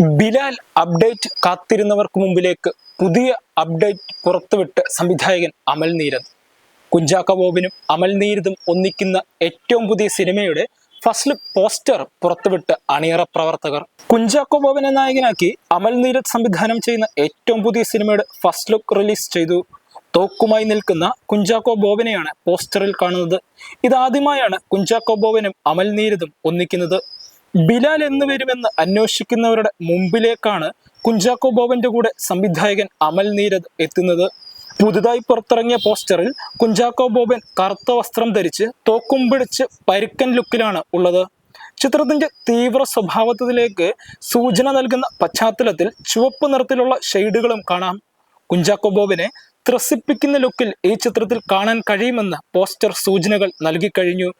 Bilal update കാത്തിരുന്നവർക്ക് മുമ്പിലേക്ക് പുതിയ update പുറത്തുവിട്ട് സംവിധായകൻ അമൽ നീരദ്. കുഞ്ചാക്ക ബോബിനും അമൽ നീരദും ഒന്നിക്കുന്ന ഏറ്റവും പുതിയ സിനിമയുടെ ഫസ്റ്റ് ലുക്ക് പോസ്റ്റർ പുറത്തുവിട്ട് അണിയറ പ്രവർത്തകർ. കുഞ്ചാക്കോ നായകനാക്കി അമൽ നീരദ് സംവിധാനം ചെയ്യുന്ന ഏറ്റവും പുതിയ സിനിമയുടെ ഫസ്റ്റ് ലുക്ക് റിലീസ് ചെയ്തു. തോക്കുമായി നിൽക്കുന്ന കുഞ്ചാക്കോ ബോബനെയാണ് പോസ്റ്ററിൽ കാണുന്നത്. ഇതാദ്യമായാണ് കുഞ്ചാക്കോ ബോബനും അമൽ നീരദും ഒന്നിക്കുന്നത്. ബിലാൽ എന്ന് വരുമെന്ന് അന്വേഷിക്കുന്നവരുടെ മുമ്പിലേക്കാണ് കുഞ്ചാക്കോ ബോബന്റെ കൂടെ സംവിധായകൻ അമൽ നീരദ് എത്തുന്നത്. പുതുതായി പുറത്തിറങ്ങിയ പോസ്റ്ററിൽ കുഞ്ചാക്കോ ബോബൻ കറുത്ത വസ്ത്രം ധരിച്ച് തോക്കും പിടിച്ച് പരുക്കൻ ലുക്കിലാണ് ഉള്ളത്. ചിത്രത്തിന്റെ തീവ്ര സ്വഭാവത്തിലേക്ക് സൂചന നൽകുന്ന പശ്ചാത്തലത്തിൽ ചുവപ്പ് നിറത്തിലുള്ള ഷെയ്ഡുകളും കാണാം. കുഞ്ചാക്കോ ബോബനെ ത്രസിപ്പിക്കുന്ന ലുക്കിൽ ഈ ചിത്രത്തിൽ കാണാൻ കഴിയുമെന്ന് പോസ്റ്റർ സൂചനകൾ നൽകിക്കഴിഞ്ഞു.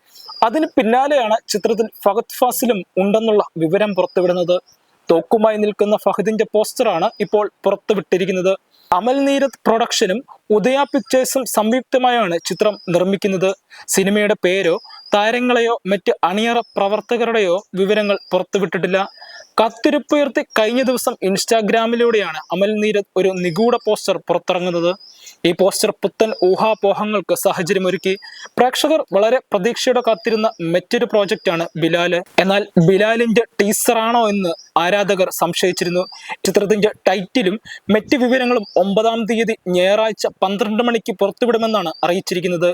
അതിന് പിന്നാലെയാണ് ചിത്രത്തിൽ ഫഹദ് ഫാസിലും ഉണ്ടെന്നുള്ള വിവരം പുറത്തുവിടുന്നത്. തോക്കുമായി നിൽക്കുന്ന ഫഹദിന്റെ പോസ്റ്ററാണ് ഇപ്പോൾ പുറത്തുവിട്ടിരിക്കുന്നത്. അമൽ നീരത് പ്രൊഡക്ഷനും ഉദയ പിക്ചേഴ്സും സംയുക്തമായാണ് ചിത്രം നിർമ്മിക്കുന്നത്. സിനിമയുടെ പേരോ താരങ്ങളെയോ മറ്റ് അണിയറ പ്രവർത്തകരുടെയോ വിവരങ്ങൾ പുറത്തുവിട്ടിട്ടില്ല. കത്തിരിപ്പുയർത്തി കഴിഞ്ഞ ദിവസം ഇൻസ്റ്റാഗ്രാമിലൂടെയാണ് അമൽ നീരത് ഒരു നിഗൂഢ പോസ്റ്റർ പുറത്തിറങ്ങുന്നത്. ഈ പോസ്റ്റർ പുത്തൻ ഊഹാപോഹങ്ങൾക്ക് സാഹചര്യമൊരുക്കി. പ്രേക്ഷകർ വളരെ പ്രതീക്ഷയോടെ കാത്തിരുന്ന മറ്റൊരു പ്രോജക്റ്റാണ് ബിലാൽ. എന്നാൽ ബിലാലിന്റെ ടീസറാണോ എന്ന് ആരാധകർ സംശയിച്ചിരുന്നു. ചിത്രത്തിന്റെ ടൈറ്റിലും മറ്റ് വിവരങ്ങളും ഒമ്പതാം തീയതി ഞായറാഴ്ച പന്ത്രണ്ട് മണിക്ക് പുറത്തുവിടുമെന്നാണ് അറിയിച്ചിരിക്കുന്നത്.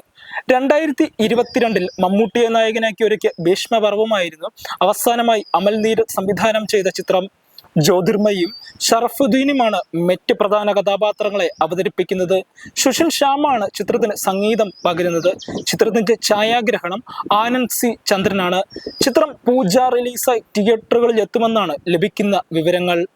രണ്ടായിരത്തി ഇരുപത്തിരണ്ടിൽ മമ്മൂട്ടിയെ നായകനാക്കി ഒരുക്കിയ ഭീഷ്മപർവമായിരുന്നു അവസാനമായി അമൽ സംവിധാനം ചെയ്ത ചിത്രം. ജ്യോതിർമയും ഷറഫുദ്ദീനുമാണ് മറ്റ് പ്രധാന കഥാപാത്രങ്ങളെ അവതരിപ്പിക്കുന്നത്. സുഷിൻ ശ്യാമാണ് ചിത്രത്തിന് സംഗീതം പകരുന്നത്. ചിത്രത്തിന്റെ ഛായാഗ്രഹണം ആനന്ദ് സി ചന്ദ്രനാണ്. ചിത്രം പൂജ റിലീസായി തിയേറ്ററുകളിൽ എത്തുമെന്നാണ് ലഭിക്കുന്ന വിവരങ്ങൾ.